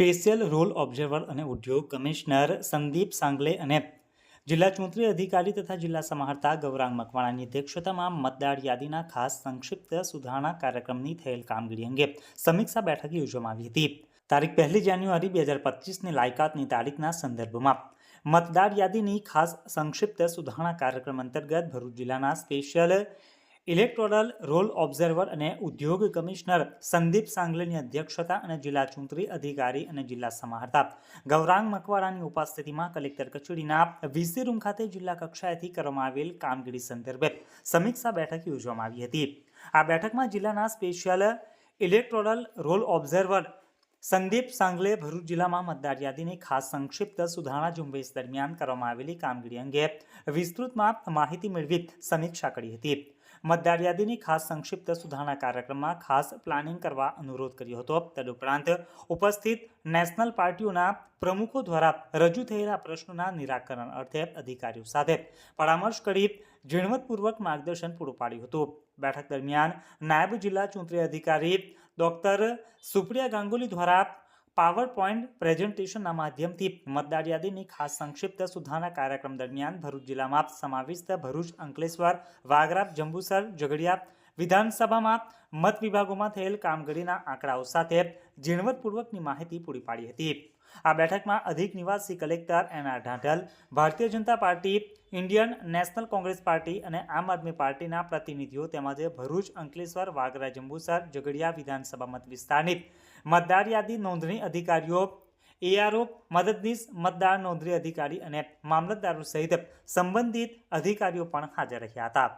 Special role observer અને ઉદ્યોગ commissioner Sandeep Sangle અને જિલ્લા ચૂંટણી અધિકારી તથા જિલ્લા સમાહર્તા ગૌરાંગ મકવાણાની અધ્યક્ષતામાં મતદાર યાદીના ખાસ સંક્ષિપ્ત સુધારણા કાર્યક્રમની થયેલ કામગીરી અંગે સમીક્ષા બેઠક યોજવામાં આવી હતી. તારીખ પહેલી જાન્યુઆરી બે હજાર પચીસની લાયકાતની તારીખના સંદર્ભમાં મતદાર યાદીની ખાસ સંક્ષિપ્ત સુધારણા કાર્યક્રમ અંતર્ગત ભરૂચ જિલ્લાના સ્પેશિયલ ઇલેક્ટોરલ રોલ ઓબ્ઝર્વર અને ઉદ્યોગ કમિશનર સંદીપ સાંગલેની અધ્યક્ષતા અને જિલ્લા ચૂંટણી અધિકારી અને જિલ્લા સમાહર્તા. ગૌરાંગ મકવાડાની ઉપસ્થિતિમાં કલેક્ટર કચેરીના વીસી રૂમ ખાતે જિલ્લા કક્ષાએથી કરવામાં આવેલ કામગીરી સંદર્ભે સમીક્ષા બેઠક યોજવામાં આવી હતી. આ બેઠકમાં જિલ્લાના special electoral roll observer Sandeep Sangle Bharuch જિલ્લામાં મતદાર યાદીની ખાસ સંક્ષિપ્ત સુધારણા ઝુંબેશ દરમિયાન કરવામાં આવેલી કામગીરી અંગે વિસ્તૃતમાં માહિતી મેળવી સમીક્ષા કરી હતી. મતદાર યાદીની ખાસ સંક્ષિપ્ત સુધારણા કાર્યક્રમમાં ખાસ પ્લાનિંગ કરવા અનુરોધ કર્યો હતો. તદુપરાંત ઉપસ્થિત નેશનલ પાર્ટીઓના પ્રમુખો દ્વારા રજૂ થયેલા પ્રશ્નોના નિરાકરણ અર્થે અધિકારીઓ સાથે પરામર્શ કરી ઝીણવટપૂર્વક માર્ગદર્શન પૂરું પાડ્યું હતું. બેઠક દરમિયાન નાયબ જિલ્લા ચૂંટણી અધિકારી ડોક્ટર સુપ્રિયા ગાંગુલી દ્વારા પાવર પોઈન્ટ પ્રેઝન્ટેશનના માધ્યમથી મતદાર યાદીની ખાસ સંક્ષિપ્ત સુધારણા કાર્યક્રમ દરમિયાન ભરૂચ જિલ્લામાં સમાવિષ્ટ ભરૂચ, અંકલેશ્વર, વાગરા, જંબુસર, ઝઘડિયા વિધાનસભામાં મત વિભાગોમાં થયેલ કામગીરીના આંકડાઓ સાથે ઝીણવટપૂર્વકની માહિતી પૂરી પાડી હતી. આ બેઠકમાં અધિક નિવાસી collector N R Dhandhal, Bharatiya Janata party, Indian national Congress party અને આમ આદમી પાર્ટીના પ્રતિનિધિઓ તેમજ ભરૂચ, અંકલેશ્વર, વાગરા, જંબુસર, ઝઘડિયા વિધાનસભા મત વિસ્તારની મતદાર યાદી નોંધણી અધિકારીઓ, એઆરઓ, મદદનીશ, મતદાર નોંધણી અધિકારી અને મામલતદારો સહિત સંબંધિત અધિકારીઓ પણ હાજર રહ્યા હતા.